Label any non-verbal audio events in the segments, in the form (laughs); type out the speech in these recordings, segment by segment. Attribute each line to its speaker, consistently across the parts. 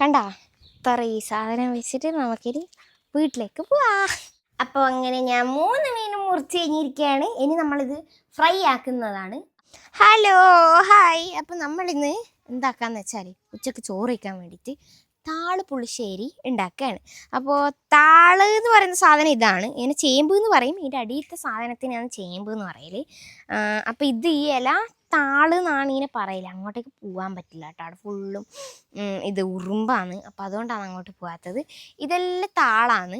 Speaker 1: കണ്ടാ? ഇത്ര ഈ സാധനം വെച്ചിട്ട് നമുക്കിനി വീട്ടിലേക്ക് പോവാ. അപ്പോൾ അങ്ങനെ ഞാൻ മൂന്ന് മീനും മുറിച്ച് കഴിഞ്ഞിരിക്കുകയാണ് ഇനി നമ്മളിത് ഫ്രൈ ആക്കുന്നതാണ്. Hello hi. അപ്പം നമ്മളിന്ന് എന്താക്കാന്ന് വെച്ചാൽ ഉച്ചയ്ക്ക് ചോറ് വയ്ക്കാൻ വേണ്ടിയിട്ട് താൾ പുളിശ്ശേരി ഉണ്ടാക്കുകയാണ് അപ്പോൾ താൾ എന്ന് പറയുന്ന സാധനം ഇതാണ്. ഇങ്ങനെ ചേമ്പ് എന്ന് പറയും. ഇതിന്റെ അടിയിലത്തെ സാധനത്തിനാണ് ചേമ്പ് എന്ന് പറയൽ. അപ്പോൾ ഇത് ഈ ഇല താൾ എന്നാണ് ഇങ്ങനെ പറയില്ല അങ്ങോട്ടേക്ക് പോകാൻ പറ്റില്ല കേട്ടോ. അവിടെ ഫുള്ളും ഇത് ഉറുമ്പാണ്. അപ്പോൾ അതുകൊണ്ടാണ് അങ്ങോട്ട് പോകാത്തത് ഇതെല്ലാം താളാണ്.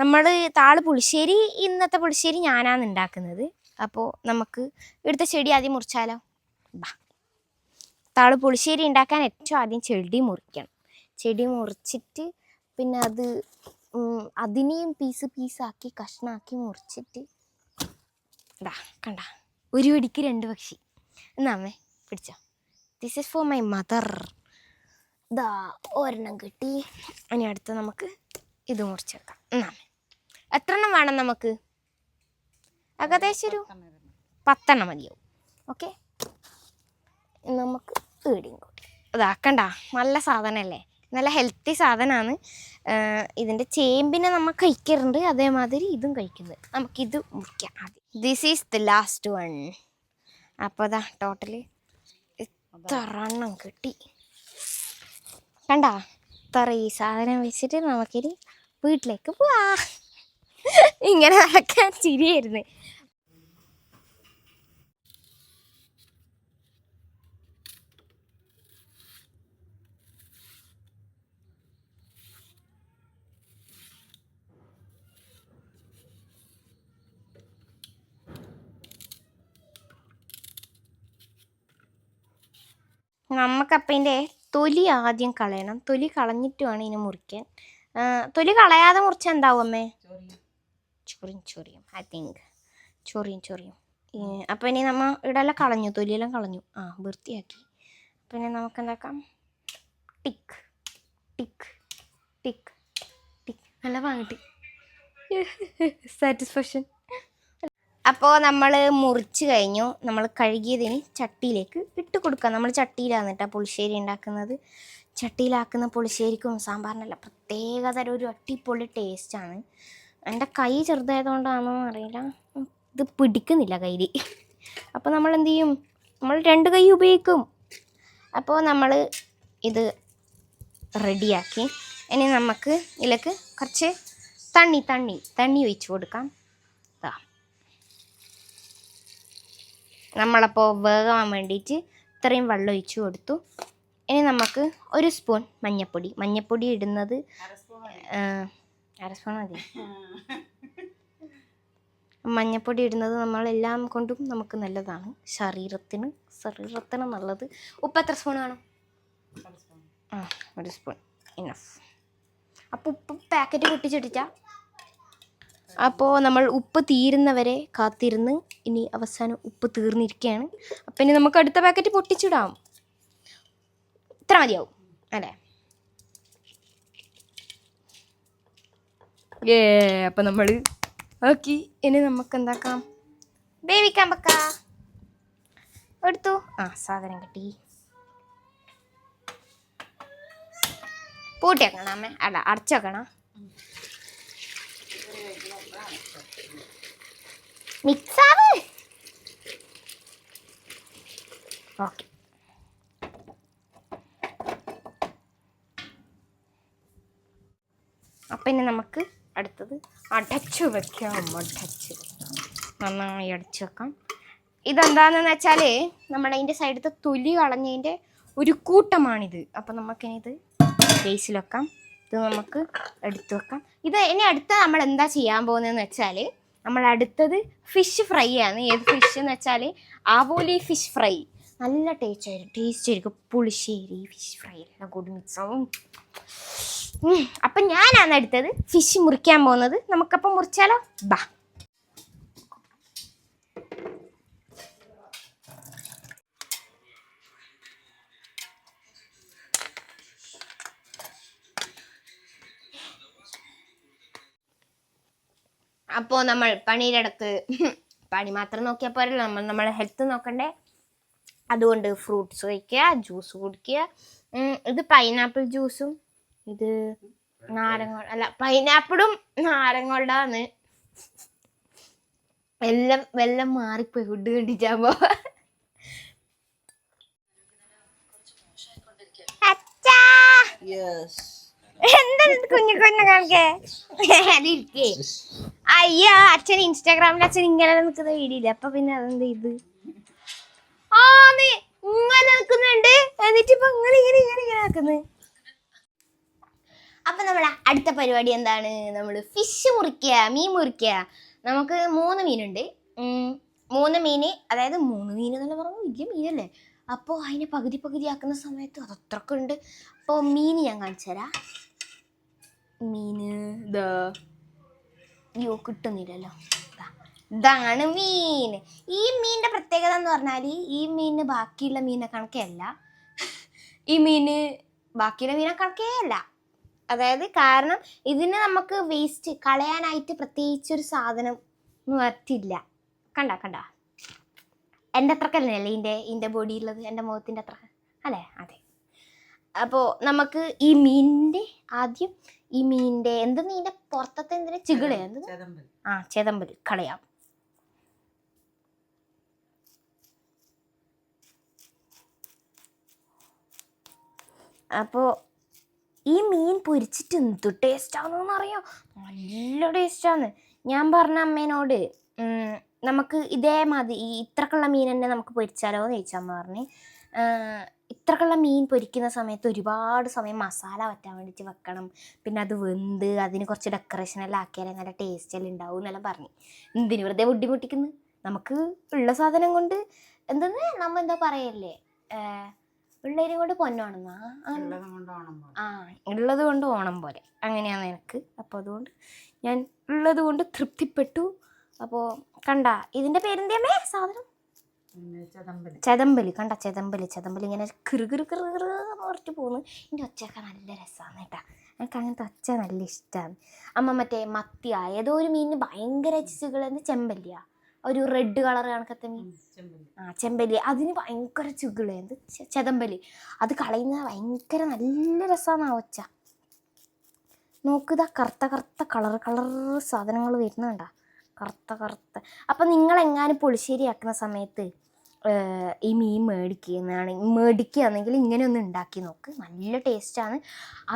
Speaker 1: നമ്മൾ താൾ പുളിശ്ശേരി ഇന്നത്തെ പുളിശ്ശേരി ഞാനാണ് ഉണ്ടാക്കുന്നത് അപ്പോൾ നമുക്ക് ഇവിടുത്തെ ചെടി ആദ്യം മുറിച്ചാലോ? ബാ. താൾ പുളിശ്ശേരി ഉണ്ടാക്കാൻ ഏറ്റവും ആദ്യം ചെടി മുറിക്കണം. ചെടി മുറിച്ചിട്ട് പിന്നെ അത് അതിനെയും പീസ് പീസാക്കി കഷ്ണാക്കി മുറിച്ചിട്ട് ഇതാ കണ്ട. ഒരു പിടിക്ക് രണ്ട് പക്ഷി. എന്നാ അമ്മേ പിടിച്ചോ. This is for my mother ദാ ഒരെണ്ണം കിട്ടി. ഇനി അടുത്ത് നമുക്ക് ഇത് മുറിച്ചെടുക്കാം എന്നാ അമ്മേ എത്ര എണ്ണം വേണം നമുക്ക്? ഏകദേശം ഒരു പത്തെണ്ണം മതിയാവും. ഓക്കെ നമുക്ക് ഈടിയും കൂട്ടി അതാക്കണ്ട നല്ല സാധനമല്ലേ? നല്ല ഹെൽത്തി സാധനമാണ് ഇതിന്റെ ചേമ്പിനെ നമ്മൾ കഴിക്കാറുണ്ട്. അതേമാതിരി ഇതും കഴിക്കുന്നത്. നമുക്കിത് മുറിക്കാം ആദ്യം. This is the last one അപ്പോൾ അതാ ടോട്ടൽ ഇത്ര എണ്ണം കിട്ടി? കണ്ട? ഇത്ര ഈ സാധനം വെച്ചിട്ട് നമുക്കിനി വീട്ടിലേക്ക് പോവാ. ഇങ്ങനെ നടക്കാൻ ചിരിയായിരുന്നു. നമുക്കപ്പം ഇതിന്റെ തൊലി ആദ്യം കളയണം. തൊലി കളഞ്ഞിട്ട് വേണം ഇതിനെ മുറിക്കാൻ. തൊലി കളയാതെ മുറിച്ചാൽ എന്താവും അമ്മേ? ചൊറിയും ചൊറിയും ഐ തിങ്ക് ചൊറിയും ചൊറിയും. അപ്പം ഇനി നമ്മ ഇവിടെല്ലാം കളഞ്ഞു. തൊലിയെല്ലാം കളഞ്ഞു. ആ വൃത്തിയാക്കി. പിന്നെ നമുക്ക് എന്താക്കാം ടിക്ക് ടിക്ക് ടിക്ക് ടിക്ക് നല്ല വാങ്ങിട്ട് സാറ്റിസ്ഫാക്ഷൻ (laughs) അപ്പോൾ നമ്മൾ മുറിച്ച് കഴിഞ്ഞു. നമ്മൾ കഴുകിയതിന് ചട്ടിയിലേക്ക് ഇട്ട് കൊടുക്കാം നമ്മൾ ചട്ടിയിലാണ് കേട്ടോ പുളിശ്ശേരി ഉണ്ടാക്കുന്നത്. ചട്ടിയിലാക്കുന്ന പുളിശ്ശേരിക്കും സാമ്പാറിനല്ല പ്രത്യേക തരം ഒരു അട്ടിപ്പൊളി ടേസ്റ്റാണ് എന്റെ കൈ ചെറുതായതുകൊണ്ടാണോ അറിയില്ല. ഇത് പിടിക്കുന്നില്ല കയ്യിൽ അപ്പോൾ നമ്മൾ എന്ത് ചെയ്യും? നമ്മൾ രണ്ട് കൈ ഉപയോഗിക്കും. അപ്പോൾ നമ്മൾ ഇത് റെഡിയാക്കി. ഇനി നമുക്ക് ഇതിലേക്ക് കുറച്ച് തണ്ണി തണ്ണി തണ്ണി ഒഴിച്ച് കൊടുക്കാം. നമ്മളപ്പോൾ വേകാൻ വേണ്ടിയിട്ട് ഇത്രയും വെള്ളം ഒഴിച്ചു കൊടുത്തു. ഇനി നമുക്ക് ഒരു സ്പൂൺ മഞ്ഞൾപ്പൊടി മഞ്ഞൾപ്പൊടി ഇടുന്നത് അര സ്പൂൺ മതി. മഞ്ഞൾപ്പൊടി ഇടുന്നത് നമ്മളെല്ലാം കൊണ്ടും നമുക്ക് നല്ലതാണ്. ശരീരത്തിന് ശരീരത്തിന് നല്ലത്. ഉപ്പ് എത്ര സ്പൂൺ വേണം? ആ ഒരു സ്പൂൺ. ഇനഫ് അപ്പോൾ ഉപ്പ് പാക്കറ്റ് പൊട്ടിച്ചിട്ടിട്ടാ അപ്പോൾ നമ്മൾ ഉപ്പ് തീരുന്നവരെ കാത്തിരുന്ന് ഇനി അവസാനം ഉപ്പ് തീർന്നിരിക്കുകയാണ്. അപ്പം ഇനി നമുക്ക് അടുത്ത പാക്കറ്റ് പൊട്ടിച്ചിടാം. ഇത്ര മതിയാവും അല്ലേ? ഏ അപ്പം നമ്മൾ ഓക്കെ ഇനി നമുക്ക് എന്താക്കാം? വേവിക്കാൻ പക്ക എടുത്തു. ആ സാധനം കിട്ടി. പൂട്ടി വെക്കണം അമ്മ. അല്ല അടച്ചു വെക്കണം. മിക്സാവ്. ഓക്കെ. അപ്പം ഇനി നമുക്ക് അടുത്തത് അടച്ചു വെക്കാം അടച്ച് നന്നായി അടച്ചു വെക്കാം. ഇതെന്താണെന്ന് വെച്ചാൽ നമ്മുടെ അതിന്റെ സൈഡത്തെ തൊലി കളഞ്ഞതിന്റെ ഒരു കൂട്ടമാണിത്. അപ്പം നമുക്കിനി ഇത് ബേസിൽ വെക്കാം. ഇത് നമുക്ക് എടുത്തു വെക്കാം. ഇത് ഇനി അടുത്ത നമ്മൾ എന്താ ചെയ്യാൻ പോകുന്നതെന്ന് വെച്ചാൽ നമ്മൾ അടുത്തത് ഫിഷ് ഫ്രൈ ആണ്. ഏത് ഫിഷ് എന്ന് വെച്ചാൽ ആവോലി ഫിഷ് ഫ്രൈ നല്ല ടേസ്റ്റ് ആയിരിക്കും. ടേസ്റ്റ് ആയിരിക്കും. പുളിശ്ശേരി ഫിഷ് ഫ്രൈ എല്ലാം കൂടി മിക്സാവും അപ്പം ഞാനാണ് അടുത്തത് ഫിഷ് മുറിക്കാൻ പോകുന്നത്. നമുക്കപ്പം മുറിച്ചാലോ? ബാ. അപ്പോൾ നമ്മൾ പണിയുടെ ഇടയ്ക്ക് പണി മാത്രം നോക്കിയാൽ പോരല്ലോ. നമ്മൾ നമ്മുടെ ഹെൽത്ത് നോക്കണ്ടേ? അതുകൊണ്ട് ഫ്രൂട്ട്സ് കഴിക്കുക ജ്യൂസ് കുടിക്കുക. ഇത് പൈനാപ്പിൾ ജ്യൂസും ഇത് നാരങ്ങ അല്ല പൈനാപ്പിളും നാരങ്ങളുടെയാണ് എല്ലാം വെല്ലം മാറിപ്പോയി. ഫുഡ് കണ്ടിട്ടാകുമ്പോ എന്താ കുഞ്ഞു കുഞ്ഞു കാണിക്കേ? (laughs) അതിരിക്കേ. അയ്യോ അച്ഛൻ ഇൻസ്റ്റാഗ്രാമിൽ അച്ഛൻ ഇങ്ങനെ നിൽക്കുന്ന വീഡിയോ ഇല്ല അപ്പൊ പിന്നെ അതെന്താ ഇത്? ആ നീ ഇങ്ങനെ നിൽക്കുന്നുണ്ട്. എന്നിട്ട് ഇപ്പൊ ഇങ്ങനെ ഇങ്ങനെ ഇങ്ങനെ ഇങ്ങനെ നിൽക്കുന്നു. അപ്പൊ നമ്മളെ അടുത്ത പരിപാടി എന്താണ്? നമ്മൾ ഫിഷ് മുറിക്കുക മീൻ മുറിക്കുക നമുക്ക് മൂന്ന് മീനുണ്ട്. മൂന്ന് മീന് അതായത് മൂന്ന് മീൻ എന്നല്ല പറഞ്ഞാൽ വലിയ മീനല്ലേ അപ്പോൾ അതിനെ പകുതി പകുതി ആക്കുന്ന സമയത്ത് അത് അത്രയ്ക്ക് ഉണ്ട് അപ്പോൾ മീൻ ഞാൻ കാണിച്ചു തരാം മീന് ഇതാ അയ്യോ കിട്ടുന്നില്ലല്ലോ. ഇതാണ് മീൻ. ഈ മീനിന്റെ പ്രത്യേകത എന്ന് പറഞ്ഞാൽ ഈ മീനിന് ബാക്കിയുള്ള മീനെ കണക്കല്ല ഈ മീന് ബാക്കിയുള്ള മീനെ കണക്കേ അല്ല അതായത് കാരണം ഇതിന് നമുക്ക് വേസ്റ്റ് കളയാനായിട്ട് പ്രത്യേകിച്ച് ഒരു സാധനം പറ്റില്ല കണ്ട കണ്ട. എന്റെ അത്രക്കല്ലേ ഇതിന്റെ ഇതിന്റെ ബോഡി ഉള്ളത് എന്റെ മുഖത്തിന്റെ അത്ര അല്ലേ? അതെ. അപ്പോൾ നമുക്ക് ഈ മീനിന്റെ ആദ്യം ഈ മീനിന്റെ എന്ത് ഇതിന്റെ പുറത്തത്തെ എന്തിനാ ചികിള? ആ ചേതമ്പൽ. കളയാം. അപ്പോ ഈ മീൻ പൊരിച്ചിട്ട് എന്ത് ടേസ്റ്റാണെന്ന് അറിയാം നല്ല ടേസ്റ്റാണ് ഞാൻ പറഞ്ഞ അമ്മേനോട് നമുക്ക് നമുക്ക് മതി ഈ ഇത്രക്കുള്ള മീൻ തന്നെ നമുക്ക് പൊരിച്ചാലോ എന്ന് ചോദിച്ചാൽ അമ്മ പറഞ്ഞ് "ആഹ്, ഇത്രക്കുള്ള മീൻ പൊരിക്കുന്ന സമയത്ത് ഒരുപാട് സമയം മസാല വറ്റാൻ വേണ്ടിയിട്ട് വെക്കണം. പിന്നെ അത് വെന്ത് അതിന് കുറച്ച് ഡെക്കറേഷൻ എല്ലാം ആക്കിയാലേ നല്ല ടേസ്റ്റ് എല്ലാം ഉണ്ടാവും എന്നെല്ലാം പറഞ്ഞു. എന്തിന് വെറുതെ ബുദ്ധിമുട്ടിക്കുന്നു? നമുക്ക് ഉള്ള സാധനം കൊണ്ട് എന്തെന്ന് നമ്മ എന്താ പറയല്ലേ ഉള്ളതിനെ കൊണ്ട് പൊന്നോണെന്നാ. ആ ഉള്ളത് കൊണ്ട് ഓണം പോലെ. അങ്ങനെയാണ് എനിക്ക് അപ്പോൾ അതുകൊണ്ട് ഞാൻ ഉള്ളത് കൊണ്ട് തൃപ്തിപ്പെട്ടു. അപ്പോൾ കണ്ട ഇതിന്റെ പേരെന്തേമേ സാധനം?
Speaker 2: ചെതമ്പൽ.
Speaker 1: കണ്ട ചെതമ്പൽ ചെതമ്പൽ ഇങ്ങനെ കിറു കിറു കിറു കിറു എന്ന് പറഞ്ഞിട്ട് പോകുന്നു. എന്റെ ഒച്ചയൊക്കെ നല്ല രസമാണ് കേട്ടാ. എനിക്ക് അങ്ങനത്തെ ഒച്ച നല്ല ഇഷ്ടമാണ് അമ്മ മറ്റേ മത്തിയ ഏതോ ഒരു മീനിന് ഭയങ്കര ചികളെന്ന് ചെമ്പല്ലിയ. ഒരു റെഡ് കളർ കണക്കത്തെ മീൻ. ആ ചെമ്പല്ലി. അതിന് ഭയങ്കര ചുകൾ എന്ത് ചെതമ്പൽ. അത് കളയുന്നത് ഭയങ്കര നല്ല രസമാണ് ആ ഒച്ച. നോക്കുക കറുത്ത കറുത്ത കളർ കളർ സാധനങ്ങൾ വരുന്നുണ്ട? കറുത്ത കറുത്ത. അപ്പം നിങ്ങൾ എങ്ങാനും പുളിശ്ശേരി ആക്കുന്ന സമയത്ത് ഈ മീൻ മേടിക്കുന്നതാണ് മേടിക്കുകയാണെങ്കിൽ ഇങ്ങനെ ഒന്ന് ഉണ്ടാക്കി നോക്ക്. നല്ല ടേസ്റ്റാണ്.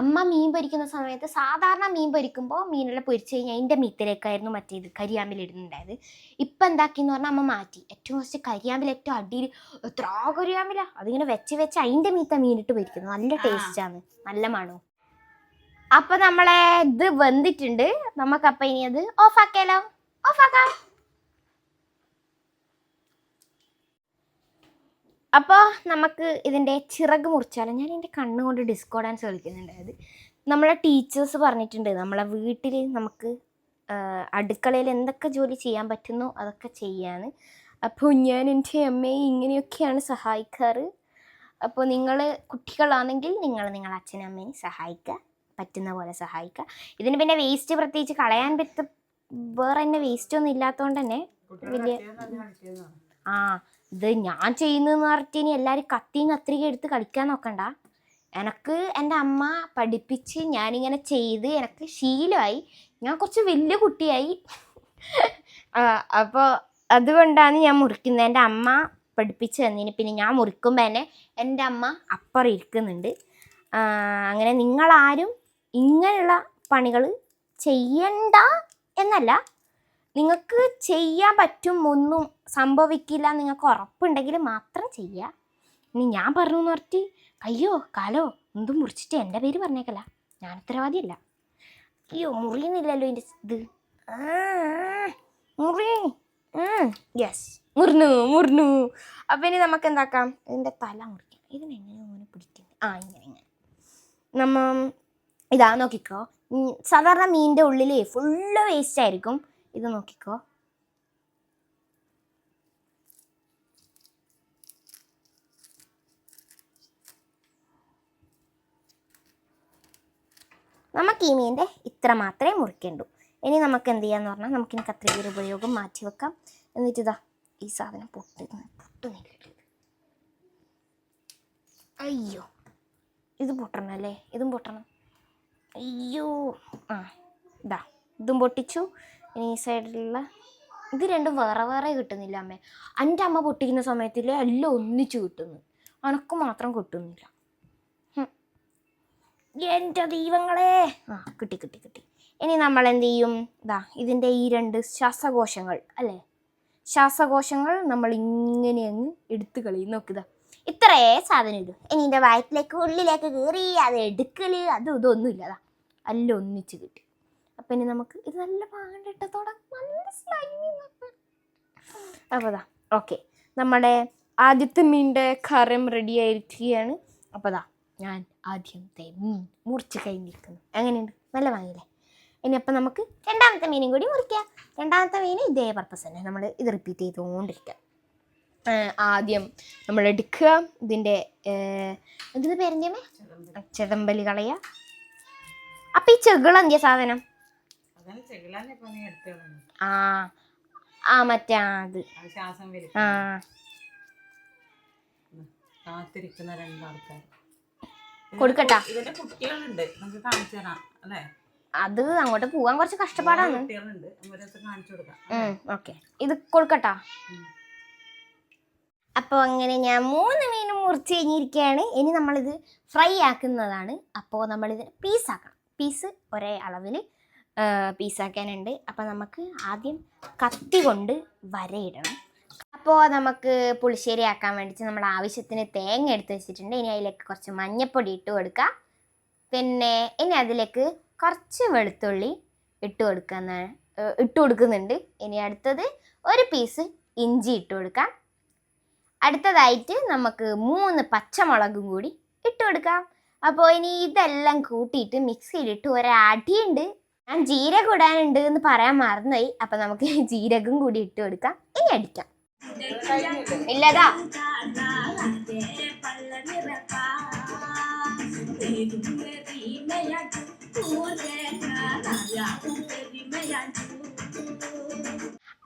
Speaker 1: അമ്മ മീൻ പൊരിക്കുന്ന സമയത്ത് സാധാരണ മീൻ പൊരിക്കുമ്പോൾ മീനെല്ലാം പൊരിച്ച് കഴിഞ്ഞാൽ അതിന്റെ മീത്തിലേക്കായിരുന്നു മറ്റേത് കരിയാമ്പിൽ ഇടുന്നുണ്ടായത്. ഇപ്പം എന്താക്കിയെന്ന് പറഞ്ഞാൽ അമ്മ മാറ്റി. ഏറ്റവും കുറച്ച് കരിയാമ്പിൽ ഏറ്റവും അടിയിൽ എത്ര കരിയാമ്പില? അതിങ്ങനെ വെച്ച് വെച്ച് അതിന്റെ മീത്ത മീനിട്ട് പൊരിക്കുന്നത് നല്ല. ടേസ്റ്റാണ്. നല്ല മണവും. അപ്പം നമ്മളെ ഇത് വെന്തിട്ടുണ്ട്. നമുക്കപ്പം ഇനി അത് ഓഫാക്കിയാലോ? ഓഫാക്കാം. അപ്പോൾ നമുക്ക് ഇതിന്റെ ചിറക് മുറിച്ചാലോ? ഞാൻ എന്റെ കണ്ണുകൊണ്ട് ഡിസ്കോ ഡാൻസ് കളിക്കുന്നുണ്ടായത് നമ്മളെ ടീച്ചേഴ്സ് പറഞ്ഞിട്ടുണ്ട്. നമ്മളെ വീട്ടിൽ നമുക്ക് അടുക്കളയിൽ എന്തൊക്കെ ജോലി ചെയ്യാൻ പറ്റുന്നു അതൊക്കെ ചെയ്യാന്ന്. അപ്പോൾ ഞാൻ എന്റെ അമ്മയെ ഇങ്ങനെയൊക്കെയാണ് സഹായിക്കാറ്. അപ്പോൾ നിങ്ങൾ കുട്ടികളാണെങ്കിൽ നിങ്ങൾ നിങ്ങളുടെ അച്ഛനും അമ്മയും സഹായിക്കുക പറ്റുന്ന പോലെ സഹായിക്കുക ഇതിന് പിന്നെ വേസ്റ്റ് പ്രത്യേകിച്ച് കളയാൻ പറ്റ വേറെ തന്നെ വേസ്റ്റ് ഒന്നും ഇല്ലാത്തതുകൊണ്ട് തന്നെ വലിയ-. ആ ഇത് ഞാൻ ചെയ്യുന്നതെന്ന് പറഞ്ഞിട്ട് ഇനി എല്ലാവരും കത്തിയും കത്രിക എടുത്ത് കളിക്കാൻ നോക്കണ്ട. എനക്ക് എന്റെ അമ്മ പഠിപ്പിച്ച് ഞാനിങ്ങനെ ചെയ്ത് എനക്ക് ശീലമായി. ഞാൻ കുറച്ച് വലിയ കുട്ടിയായി. അപ്പോൾ അതുകൊണ്ടാണ് ഞാൻ മുറിക്കുന്നത്. എന്റെ അമ്മ പഠിപ്പിച്ച് തന്നിന്. പിന്നെ ഞാൻ മുറിക്കുമ്പോൾ തന്നെ എന്റെ അമ്മ അപ്പുറം ഇരിക്കുന്നുണ്ട്. അങ്ങനെ നിങ്ങളാരും ഇങ്ങനെയുള്ള പണികൾ ചെയ്യണ്ട. എന്നല്ല നിങ്ങൾക്ക് ചെയ്യാൻ പറ്റും ഒന്നും സംഭവിക്കില്ല നിങ്ങൾക്ക് ഉറപ്പുണ്ടെങ്കിൽ മാത്രം ചെയ്യുക. ഇനി ഞാൻ പറഞ്ഞു എന്ന് പറഞ്ഞിട്ട് കയ്യോ കാലോ എന്തും മുറിച്ചിട്ട് എന്റെ പേര് പറഞ്ഞേക്കല്ല. ഞാൻ ഉത്തരവാദിയല്ല. അയ്യോ മുറിയുന്നില്ലല്ലോ എന്റെ ഇത്. മുറി യെസ് മുറിഞ്ഞു മുറിഞ്ഞു. അപ്പം ഇനി നമുക്ക് എന്താക്കാം? ഇതിന്റെ തല മുറിക്കാം. ഇതിനെങ്ങനെ ഇങ്ങനെ പിടിക്കുന്നത് ആ ഇങ്ങനെ ഇങ്ങനെ. നമ്മ ഇതാ നോക്കിക്കോ. സാധാരണ മീനിന്റെ ഉള്ളിൽ ഫുള്ള് വേസ്റ്റ് ആയിരിക്കും. ഇത് നോക്കിക്കോ. നമുക്ക് ഈ മീനിന്റെ ഇത്ര മാത്രമേ മുറിക്കേണ്ടൂ. ഇനി നമുക്ക് എന്ത് ചെയ്യാന്ന് പറഞ്ഞാൽ നമുക്കിനി കത്രികയുടെ ഉപയോഗം മാറ്റി വെക്കാം. എന്നിട്ട് ഇതാ ഈ സാധനം പൊട്ടുന്നു പൊട്ടുന്നില്ല അയ്യോ. ഇത് പൊട്ടണം അല്ലേ ഇതും പൊട്ടണം. അയ്യോ. ആ ഇതാ ഇതും പൊട്ടിച്ചു. ഈ സൈഡിലുള്ള ഇത് രണ്ടും വേറെ വേറെ കിട്ടുന്നില്ല അമ്മേ. എന്റെ അമ്മ പൊട്ടിക്കുന്ന സമയത്തിൽ എല്ലാം ഒന്നിച്ചു കിട്ടുന്നു. അനക്ക് മാത്രം കിട്ടുന്നില്ല. എന്റെ ദൈവങ്ങളെ. ആ കിട്ടി കിട്ടി കിട്ടി. ഇനി നമ്മൾ എന്ത് ചെയ്യും? ഇതാ ഇതിന്റെ ഈ രണ്ട് ശ്വാസകോശങ്ങൾ അല്ലേ? ശ്വാസകോശങ്ങൾ നമ്മൾ ഇങ്ങനെ അങ്ങ് എടുത്തു കളയും. നോക്കുക ഇത്രേ സാധനം ഇടും ഇനി എന്റെ വയറ്റിലേക്ക് ഉള്ളിലേക്ക് കയറി അത് എടുക്കൽ അതും ഇതൊന്നും ഇല്ലതാ എല്ലാം ഒന്നിച്ച് കിട്ടി. അപ്പം ഇനി നമുക്ക് ഇത് നല്ല പാണ്ടിട്ടത്തോടെ നല്ല സ്ലൈമി അപ്പോൾ ഓക്കെ നമ്മുടെ ആദ്യത്തെ മീനിന്റെ കറിയും റെഡി ആയിരിക്കുകയാണ്. അപ്പോൾ അതാ ഞാൻ ആദ്യത്തെ മീൻ മുറിച്ച് കഴിഞ്ഞിരിക്കുന്നു അങ്ങനെയുണ്ട് നല്ല വാങ്ങിയില്ലേ ഇനി അപ്പം നമുക്ക് രണ്ടാമത്തെ മീനും കൂടി മുറിക്കാം. രണ്ടാമത്തെ മീൻ ഇതേ പർപ്പസ് തന്നെ. നമ്മൾ ഇത് റിപ്പീറ്റ് ചെയ്തുകൊണ്ടിരിക്കുക ആദ്യം നമ്മൾ എടുക്കുക. ഇതിന്റെ ഇതിന്റെ പേരെന്തേ ചെതമ്പൽ കളയുക ചെകിളെന്തിയ സാധനം? ആ ആ മറ്റേ അത്. ആ.
Speaker 2: കാത്തിരിക്കുന്ന രണ്ടാൾക്കാർ
Speaker 1: കൊടുക്കട്ടാ?
Speaker 2: ഇതിന്റെ കുട്ടികളുണ്ട്. നമുക്ക് കാണിച്ചു തരാം അല്ലേ?
Speaker 1: അത് അങ്ങോട്ട് പോവാൻ കുറച്ച് കഷ്ടപ്പാടാണ്. ഓക്കെ. ഇത് കൊടുക്കട്ടാ. അപ്പോൾ അങ്ങനെ ഞാൻ മൂന്ന് മീനും മുറിച്ച് കഴിഞ്ഞിരിക്കുകയാണ് ഇനി നമ്മളിത് ഫ്രൈ ആക്കുന്നതാണ്. അപ്പോൾ നമ്മളിത് പീസാക്കണം. പീസ് ഒരേ അളവിൽ പീസാക്കാനുണ്ട്. അപ്പോൾ നമുക്ക് ആദ്യം കത്തി കൊണ്ട് വരയിടണം. അപ്പോൾ നമുക്ക് പുളിശ്ശേരി ആക്കാൻ വേണ്ടിയിട്ട് നമ്മൾ ആവശ്യത്തിന് തേങ്ങ എടുത്ത് വെച്ചിട്ടുണ്ട്. ഇനി അതിലേക്ക് കുറച്ച് മഞ്ഞപ്പൊടി ഇട്ട് കൊടുക്കുക പിന്നെ ഇനി അതിലേക്ക് കുറച്ച് വെളുത്തുള്ളി ഇട്ട് കൊടുക്കുന്ന ഇട്ട് കൊടുക്കുന്നുണ്ട്. ഇനി അടുത്തത് ഒരു പീസ് ഇഞ്ചി ഇട്ട് കൊടുക്കാം. അടുത്തതായിട്ട് നമുക്ക് മൂന്ന് പച്ചമുളകും കൂടി ഇട്ട് കൊടുക്കാം. അപ്പോൾ ഇനി ഇതെല്ലാം കൂട്ടിയിട്ട് മിക്സിയിലിട്ട് ഒരടിയുണ്ട്. ഞാൻ ജീരകം ഇടാനുണ്ട് എന്ന് പറയാൻ മറന്നുപോയി. അപ്പം നമുക്ക് ജീരകം കൂടി ഇട്ട് കൊടുക്കാം. ഇനി അടിക്കാം. ഇല്ലതാ.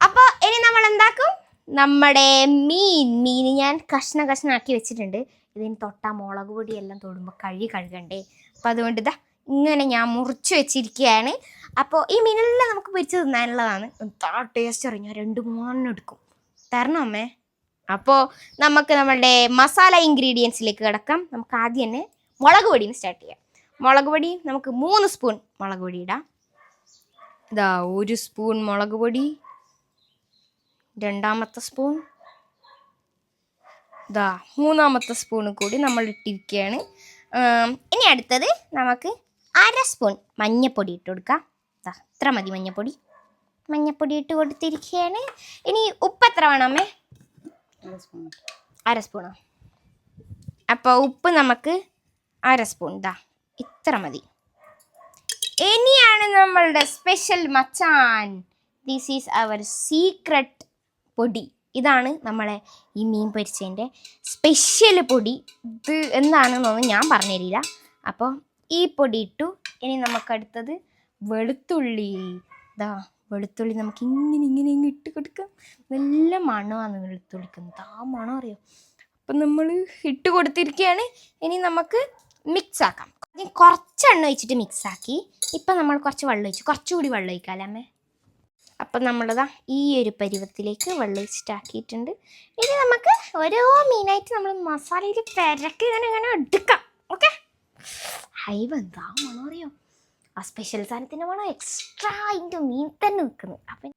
Speaker 1: അപ്പോൾ ഇനി നമ്മൾ എന്താക്കും നമ്മുടെ മീൻ. മീൻ ഞാൻ കഷ്ണ കഷ്ണാക്കി വെച്ചിട്ടുണ്ട്. ഇതിന് തൊട്ട മുളക് പൊടിയെല്ലാം തൊടുമ്പോൾ കഴുകി കഴുകണ്ടേ. അപ്പോൾ അതുകൊണ്ട് ഇതാ ഇങ്ങനെ ഞാൻ മുറിച്ച് വെച്ചിരിക്കുകയാണ് അപ്പോൾ ഈ മീനെല്ലാം നമുക്ക് പൊരിച്ച് തിന്നാനുള്ളതാണ്. എന്താ ടേസ്റ്റ് അറിഞ്ഞാൽ രണ്ട് മൂന്നെണ്ണം എടുക്കും. തരണം അമ്മേ? അപ്പോൾ നമുക്ക് നമ്മളുടെ മസാല ഇൻഗ്രീഡിയൻസിലേക്ക് കിടക്കാം. നമുക്ക് ആദ്യം തന്നെ മുളക് പൊടിയിൽ സ്റ്റാർട്ട് ചെയ്യാം. മുളക് പൊടി നമുക്ക് മൂന്ന് സ്പൂൺ മുളക് പൊടി ഇടാം. ഇതാ ഒരു സ്പൂൺ മുളക് പൊടി. രണ്ടാമത്തെ സ്പൂൺ ഇതാ മൂന്നാമത്തെ സ്പൂൺ കൂടി നമ്മൾ ഇട്ടിരിക്കുകയാണ്. ഇനി അടുത്തത് നമുക്ക് അര സ്പൂൺ മഞ്ഞപ്പൊടി ഇട്ട് കൊടുക്കാം. ദാ ഇത്ര മതി മഞ്ഞപ്പൊടി. മഞ്ഞപ്പൊടി ഇട്ട് കൊടുത്തിരിക്കുകയാണ്. ഇനി ഉപ്പ് എത്ര വേണമേ? അര സ്പൂണോ അപ്പോൾ ഉപ്പ് നമുക്ക് അര സ്പൂൺ ദാ ഇത്ര മതി. ഇനിയാണ് നമ്മളുടെ special Machan. This is our secret പൊടി. ഇതാണ് നമ്മളെ ഈ മീൻ പൊരിച്ചതിന്റെ സ്പെഷ്യൽ പൊടി. ഇത് എന്താണെന്നൊന്നും ഞാൻ പറഞ്ഞുതരില്ല. അപ്പോൾ ഈ പൊടി ഇട്ടു. ഇനി നമുക്കടുത്തത് വെളുത്തുള്ളി. ഇതാ വെളുത്തുള്ളി നമുക്ക് ഇങ്ങനെ ഇങ്ങനെ ഇങ്ങനെ ഇട്ട് കൊടുക്കാം. നല്ല മണമാണ് വെളുത്തുള്ളിക്ക്. ആ മണം അറിയോ? അപ്പം നമ്മൾ ഇട്ട് കൊടുത്തിരിക്കുകയാണ്. ഇനി നമുക്ക് മിക്സ് ആക്കാം. കുറച്ച് എണ്ണ ഒഴിച്ചിട്ട് മിക്സ് ആക്കി. ഇപ്പം നമ്മൾ കുറച്ച് വെള്ളം ഒഴിച്ചു. കുറച്ചുകൂടി വെള്ളം ഒഴിക്കാമല്ലേ അമ്മേ? അപ്പം നമ്മളിതാ ഈ ഒരു പരുവത്തിലേക്ക് വെള്ളം ഇച്ചിട്ടാക്കിയിട്ടുണ്ട് ഇനി നമുക്ക് ഓരോ മീനായിട്ട് നമ്മൾ മസാലയിൽ തിരക്കി ഇങ്ങനെ ഇങ്ങനെ എടുക്കാം. ഓക്കെ ഹൈവ് എന്താ മണം അറിയോ? ആ സ്പെഷ്യൽ സാധനത്തിന്റെ മണം എക്സ്ട്രാ അതിന്റെ മീൻ തന്നെ നിൽക്കുന്നു അപ്പം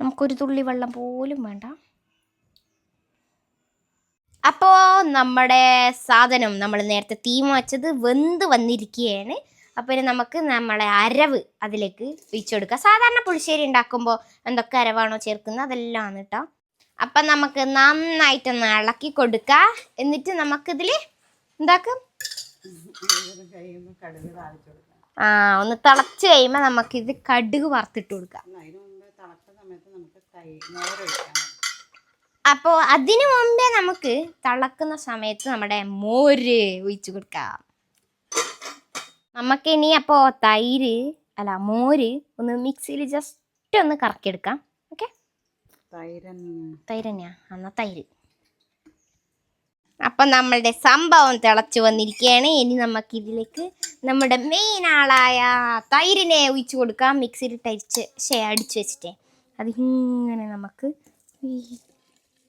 Speaker 1: നമുക്കൊരു തുള്ളി വെള്ളം പോലും വേണ്ട. അപ്പോൾ നമ്മുടെ സാധനം നമ്മൾ നേരത്തെ തീമ വച്ചത് വെന്ത് വന്നിരിക്കുകയാണ് അപ്പോൾ നമുക്ക് നമ്മളെ അരവ് അതിലേക്ക് ഒഴിച്ചു കൊടുക്കുക സാധാരണ പുളിശ്ശേരി ഉണ്ടാക്കുമ്പോൾ എന്തൊക്കെ അരവാണോ ചേർക്കുന്നത്? അതെല്ലാം കേട്ടോ അപ്പം നമുക്ക് നന്നായിട്ടൊന്ന് ഇളക്കി കൊടുക്കുക എന്നിട്ട് നമുക്കിതിൽ എന്താക്കും? ആ ഒന്ന് തിളച്ച് കഴിയുമ്പോൾ നമുക്കിത് കടുക് വറുത്തിട്ട് കൊടുക്കാം.
Speaker 2: സമയത്ത് നമുക്ക്
Speaker 1: അപ്പോൾ അതിനു മുമ്പേ നമുക്ക് തിളക്കുന്ന സമയത്ത് നമ്മുടെ മോര് ഒഴിച്ചു കൊടുക്കാം. നമുക്കിനി അപ്പോൾ തൈര് അല്ല മോര് ഒന്ന് മിക്സിയിൽ ജസ്റ്റ് ഒന്ന് കറക്കിയെടുക്കാം. ഓക്കെ തൈര് തന്നെയാ എന്നാ തൈര്. അപ്പം നമ്മളുടെ സംഭവം തിളച്ചു വന്നിരിക്കുകയാണ്. ഇനി നമുക്ക് ഇതിലേക്ക് നമ്മുടെ മെയിൻ ആളായ തൈരിനെ ഒഴിച്ചു കൊടുക്കാം. മിക്സിയിൽ തരിച്ച് ശേ അടിച്ചു വെച്ചിട്ടേ. അതിങ്ങനെ നമുക്ക്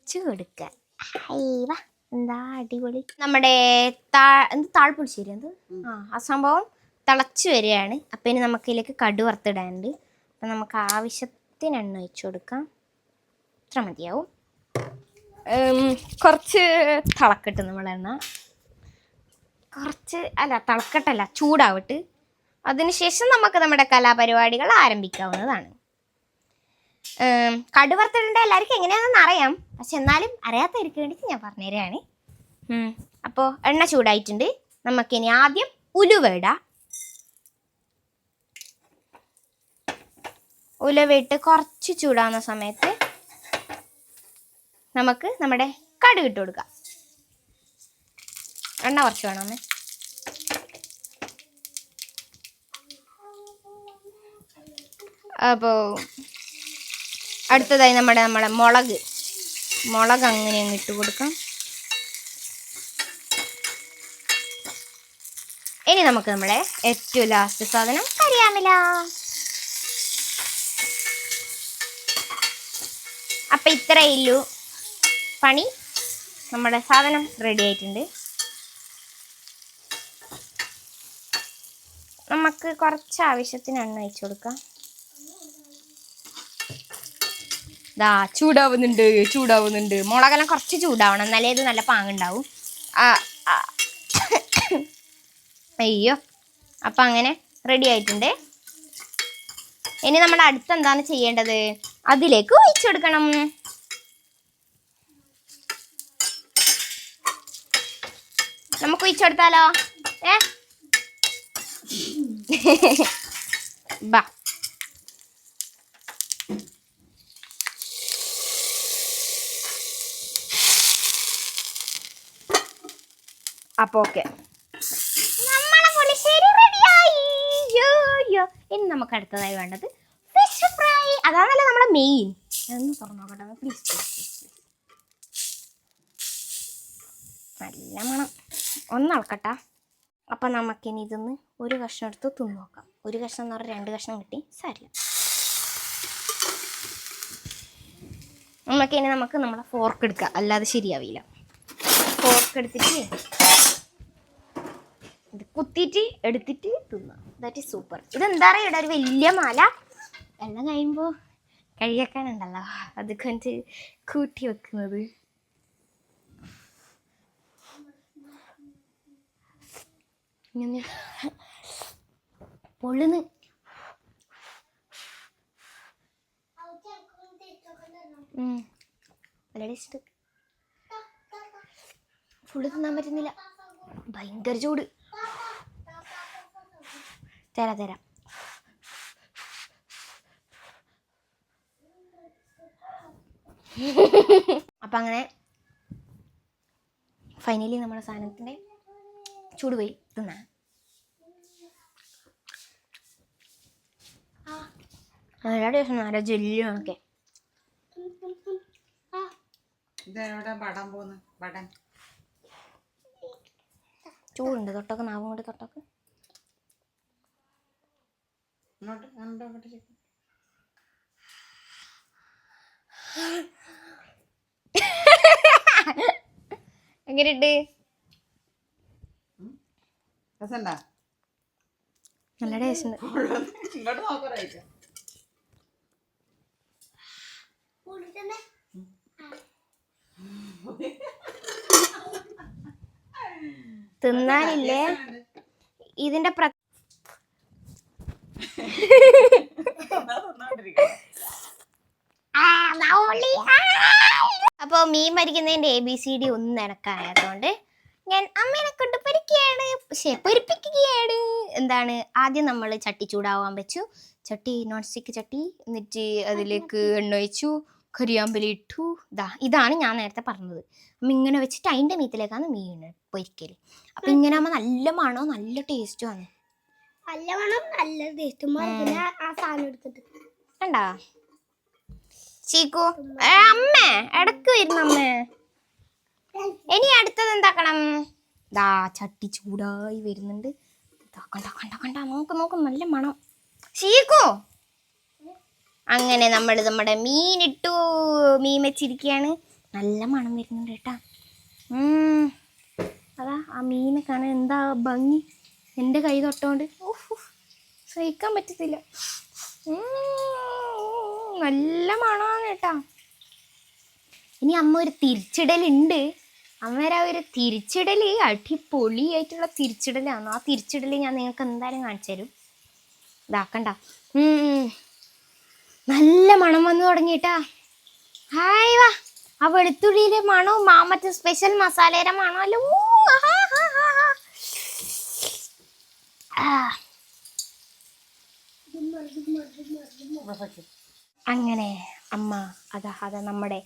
Speaker 1: ഒഴിച്ചു കൊടുക്കുക എന്താ അടിപൊളി. നമ്മുടെ താ എന്ത് താഴ്പുളിശ്ശേരി എന്ത്? ആ ആ സംഭവം തിളച്ചു വരികയാണ്. അപ്പം ഇനി നമുക്ക് ഇതിലേക്ക് കടു വറുത്തിടാനുണ്ട്. അപ്പം നമുക്ക് ആവശ്യത്തിന് എണ്ണ ഒഴിച്ചു കൊടുക്കാം. ഇത്ര മതിയാവും. കുറച്ച് തിളക്കട്ട് നമ്മളെണ്ണ എണ്ണ. കുറച്ച് അല്ല തിളക്കട്ടല്ല ചൂടാവട്ട്. അതിനുശേഷം നമുക്ക് നമ്മുടെ കലാപരിപാടികൾ ആരംഭിക്കാവുന്നതാണ്. കടുവർത്തിടേണ്ട കടുവറുത്തിടേണ്ട എല്ലാവർക്കും എങ്ങനെയാണെന്ന് അറിയാം പക്ഷെ എന്നാലും അറിയാത്തവർക്ക് വേണ്ടിയിട്ട് ഞാൻ പറഞ്ഞുതരാണ്. അപ്പോൾ എണ്ണ ചൂടായിട്ടുണ്ട്. നമുക്കിനി ആദ്യം ഉലുവയിട. ഉലുവയിട്ട് കുറച്ച് ചൂടാവുന്ന സമയത്ത് നമുക്ക് നമ്മുടെ കടുക് ഇട്ട് കൊടുക്കാം. എണ്ണ കുറച്ച് വേണമെന്ന് അപ്പോൾ അടുത്തതായി നമ്മുടെ നമ്മുടെ മുളക്. മുളക് അങ്ങനെ അങ്ങ് ഇട്ട് കൊടുക്കാം. ഇനി നമുക്ക് നമ്മുടെ ഏറ്റവും ലാസ്റ്റ് സാധനം കരിയാമില. അപ്പം ഇത്രയേ ഉള്ളൂ പണി. നമ്മുടെ സാധനം റെഡി ആയിട്ടുണ്ട്. നമുക്ക് കുറച്ച് ആവശ്യത്തിന് എണ്ണ അയച്ചു കൊടുക്കാം. ദാ ചൂടാവുന്നുണ്ട് ചൂടാവുന്നുണ്ട്. മുളകെല്ലാം കുറച്ച് ചൂടാവണം. എന്നാലേ ഇത് നല്ല പാങ്ങുണ്ടാവും. അയ്യോ. അപ്പം അങ്ങനെ റെഡി ആയിട്ടുണ്ട്. ഇനി നമ്മൾ അടുത്ത് എന്താണ് ചെയ്യേണ്ടത്? അതിലേക്ക് ഒഴിച്ചു കൊടുക്കണം. നമുക്ക് ഒഴിച്ചു കൊടുത്താലോ? ഏ? ബാ. അപ്പൊ ഓക്കെ. നമ്മളെ റെഡിയായി ഇനി നമുക്ക് അടുത്തതായി വേണ്ടത് ഫിഷ് ഫ്രൈ അതാണല്ലോ നമ്മുടെ മെയിൻ തുറന്നു നോക്കട്ടെ പ്ലീസ് നല്ല മണം. ഒന്ന് അളക്കട്ടാ. അപ്പം നമുക്കിനി ഇതൊന്ന് ഒരു കഷ്ണം എടുത്ത് തിന്നു നോക്കാം. ഒരു കഷ്ണം എന്ന് പറഞ്ഞാൽ രണ്ട് കഷ്ണം കിട്ടി. സാരില്ല നമുക്കിനി നമുക്ക് നമ്മളെ ഫോർക്ക് എടുക്കാം. അല്ലാതെ ശരിയാവില്ല. ഫോർക്ക് എടുത്തിട്ട് ഇത് കുത്തിയിട്ട് എടുത്തിട്ട് തിന്നാം. ദാറ്റ് ഈസ് സൂപ്പർ ഇതെന്താ ഇവിടെ ഒരു വലിയ മാല. എല്ലാം കഴിയുമ്പോൾ കഴിയാക്കാനുണ്ടല്ലോ അത് കൊണ്ട് കൂട്ടി വെക്കുന്നത്. പൊള്ളുന്ന്. ഫുള്ള് തിന്നാൻ പറ്റുന്നില്ല. ഭയങ്കര ചൂട്. തരാം തരാം. അപ്പം അങ്ങനെ ഫൈനലി നമ്മുടെ സാധനത്തിന്റെ ചൂട് പോയി. തിന്നാ. നല്ല ദിവസം നല്ല ജെല്ലിയൊക്കെ
Speaker 2: ഇതെവിടെ പടം പോന്ന് വടൻ
Speaker 1: ചൂടുണ്ട് തൊട്ടൊക്കെ നാവും കൊണ്ട് തൊട്ടൊക്കെ. എങ്ങനെയുണ്ട്? നല്ല ടേസ്റ്റ് ഉണ്ട്
Speaker 2: ഇങ്ങോട്ട് നോക്കറായിക്കാം
Speaker 1: തിന്നാനില്ലേ? ഇതിന്റെ പ്ര അപ്പോൾ മീൻ മരിക്കുന്നതിന്റെ എ ബി സി ഡി ഒന്നും എനക്കായതുകൊണ്ട് ഞാൻ അമ്മേനെ കൊണ്ട് പൊരിക്കുകയാണ്. പക്ഷേ പൊരിപ്പിക്കുകയാണ്. എന്താണ്? ആദ്യം നമ്മൾ ചട്ടി ചൂടാവാൻ വെച്ചു. ചട്ടി നോൺ സ്റ്റിക്ക് ചട്ടി എന്നിട്ട് അതിലേക്ക് എണ്ണ ഒഴിച്ചു. കരിയാമ്പലി ഇട്ടു ഇതാ ഇതാണ് ഞാൻ നേരത്തെ പറഞ്ഞത്. അപ്പം ഇങ്ങനെ വെച്ചിട്ട് അതിന്റെ മീത്തിലേക്കാണ് മീൻ പൊരിക്കൽ അപ്പം ഇങ്ങനെ ആകുമ്പോൾ നല്ല മണോ നല്ല ടേസ്റ്റുമാണ്
Speaker 3: നല്ല മണം നല്ല ടേസ്റ്റും ആ സാധനം എടുത്തിട്ട്.
Speaker 1: കണ്ടാ? ചീക്കു. അമ്മേ ഇടയ്ക്ക് വരുന്ന അമ്മേ. ഇനി അടുത്തത് എന്താക്കണം? ദാ ചട്ടി ചൂടായി വരുന്നുണ്ട്. കണ്ട കണ്ട കണ്ട നോക്ക് നോക്ക് നല്ല മണം. ചീക്കു. അങ്ങനെ നമ്മൾ നമ്മുടെ മീനിട്ടു മീൻ വെച്ചിരിക്കുകയാണ് നല്ല മണം വരുന്നുണ്ട് കേട്ടാ. അതാ ആ മീനെ കാണാൻ എന്താ ഭംഗി. എന്റെ കൈ തൊട്ടോണ്ട്. സഹിക്കാൻ പറ്റത്തില്ല. നല്ല മണമാണ് കേട്ടാ. ഇനി അമ്മ ഒരു തിരിച്ചിടലുണ്ട്. അമ്മരാ ഒരു തിരിച്ചിടൽ അടിപൊളിയായിട്ടുള്ള തിരിച്ചിടലാണ് ആ തിരിച്ചിടൽ ഞാൻ നിങ്ങൾക്ക് എന്തായാലും കാണിച്ചു തരും. ഇതാക്കണ്ട. നല്ല മണം വന്നു തുടങ്ങിട്ടാ ഹായ് വാ. ആ വെളുത്തുള്ളിയിലെ മണവും മാമറ്റ സ്പെഷ്യൽ മസാലയുടെ മണമല്ലോ. അങ്ങനെ അമ്മ അതാ അതാ നമ്മുടെ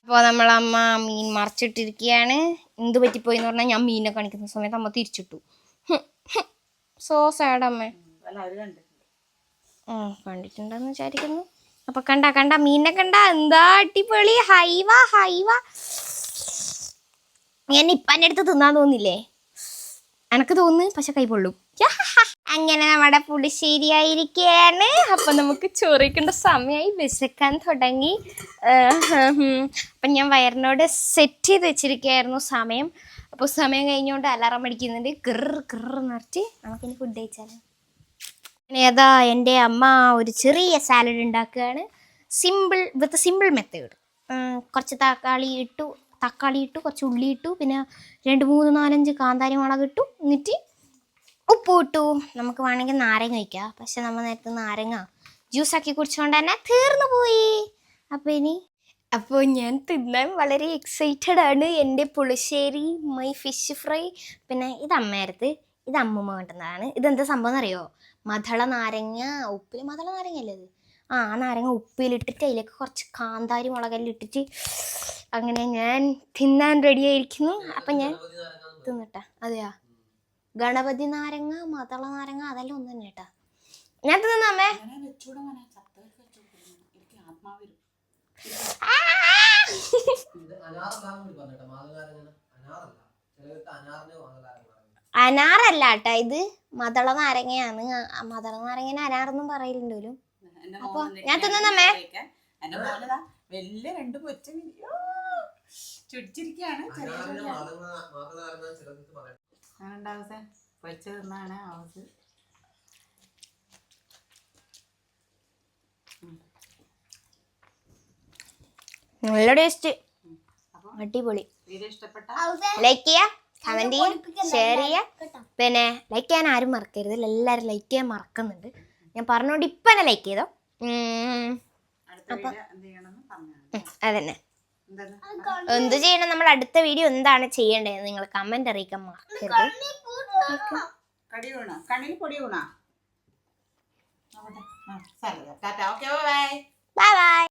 Speaker 1: അപ്പോൾ നമ്മളമ്മ മീൻ മറച്ചിട്ടിരിക്കുകയാണ്. എന്ത് പറ്റിപ്പോയി എന്ന് പറഞ്ഞാൽ ഞാൻ മീനെ കാണിക്കുന്ന സമയത്ത് അമ്മ തിരിച്ചിട്ടു. സോ സാഡ് അമ്മേ. കണ്ടിട്ടുണ്ടെന്ന് വിചാരിക്കുന്നു. അപ്പൊ കണ്ട കണ്ട മീനെ കണ്ട. എന്താ അടിപൊളി. ഹൈവ ഹൈവ. ഞാൻ ഇപ്പാന്റെ അടുത്ത് തിന്നാൻ തോന്നില്ലേ? എനക്ക് തോന്നുന്നു പക്ഷെ കൈ പൊള്ളും. അങ്ങനെ നമ്മുടെ പുളിശ്ശേരി ആയിരിക്കുകയാണ് അപ്പൊ നമുക്ക് ചോറിക്കേണ്ട സമയമായി വിശക്കാൻ തുടങ്ങി. അപ്പൊ ഞാൻ വയറിനോട് സെറ്റ് ചെയ്ത് വെച്ചിരിക്കുകയായിരുന്നു സമയം. അപ്പോൾ സമയം കഴിഞ്ഞുകൊണ്ട് അലാറം അടിക്കുന്നുണ്ട്. കിറ് കിറ് നിറച്ച് നമുക്കിനി ഫുഡ് കഴിച്ചാലോ. അങ്ങനെ അതാ എന്റെ അമ്മ ഒരു ചെറിയ സാലഡ് ഉണ്ടാക്കുകയാണ്. സിമ്പിൾ വിത്ത് സിമ്പിൾ മെത്തേഡ് കുറച്ച് തക്കാളി ഇട്ടു തക്കാളി ഇട്ടു കുറച്ച് ഉള്ളി ഇട്ടു പിന്നെ രണ്ട് മൂന്ന് നാലഞ്ച് കാന്താരി മുളക് ഇട്ടു. എന്നിട്ട് ഉപ്പ് ഇട്ടു. നമുക്ക് വേണമെങ്കിൽ നാരങ്ങ വയ്ക്കാം പക്ഷെ നമ്മൾ നേരത്തെ നാരങ്ങ ജ്യൂസാക്കി കുടിച്ചുകൊണ്ട് തന്നെ തീർന്നു പോയി. അപ്പോൾ ഇനി അപ്പോൾ ഞാൻ തിന്നാൻ വളരെ എക്സൈറ്റഡ് ആണ്. എന്റെ പുളിശ്ശേരി മൈ ഫിഷ് ഫ്രൈ പിന്നെ ഇത് അമ്മേരത്ത് ഇത് അമ്മൂമ്മ കൊണ്ടുവന്നതാണ്. ഇതെന്താ സംഭവം എന്നറിയോ? മധള നാരങ്ങ ഉപ്പിൽ മധള നാരങ്ങ അല്ലേ ഇത്? ആ നാരങ്ങ ഉപ്പിലിട്ടിട്ട് അതിലേക്ക് കുറച്ച് കാന്താരി മുളകെല്ലാം ഇട്ടിട്ട് അങ്ങനെ ഞാൻ തിന്നാൻ റെഡി ആയിരിക്കുന്നു. അപ്പം ഞാൻ തിന്നിട്ടാ. അതെയാ? ഗണപതി നാരങ്ങ മധള നാരങ്ങ അതെല്ലാം ഒന്ന് തന്നെ കേട്ടാ ഞാൻ തിന്നമ്മേ
Speaker 3: അനാറല്ല
Speaker 1: കേട്ടോ ഇത്. മതള നാരങ്ങയാണ് മതള നാരങ്ങനെ അനാറെന്നും പറയലുണ്ടല്ലോ അപ്പൊ ഞാൻ
Speaker 2: മോനതാ വലിയ രണ്ട് കൊച്ചു ചുടിച്ചിരിക്കാണ് ചെറിയ
Speaker 3: അനാറിന്
Speaker 2: ചെറിയ
Speaker 3: മാതൃകാരൻ ചിലർക്ക് പറയാം
Speaker 2: അങ്ങനെയുണ്ട് അവസ്ഥ പൊരിച്ചു തിന്നാണ് അവസ്ഥ
Speaker 1: നല്ല ടേസ്റ്റ്. അടിപൊളി. ലൈക്ക് ചെയ്യുക കമന്റ് ചെയ്യുക ഷെയർ ചെയ്യുക. പിന്നെ ലൈക്ക് ചെയ്യാൻ ആരും മറക്കരുത്. എല്ലാവരും ലൈക്ക് ചെയ്യാൻ മറക്കുന്നുണ്ട്. ഞാൻ പറഞ്ഞോണ്ട് ഇപ്പൊ തന്നെ ലൈക്ക് ചെയ്തോ. ഉം, അതന്നെ. എന്ത് ചെയ്യണം? നമ്മൾ അടുത്ത വീഡിയോ എന്താണ് ചെയ്യേണ്ടത്? നിങ്ങൾ കമന്റ് അറിയിക്കാൻ മറക്കരുത്. ബൈ. ബൈ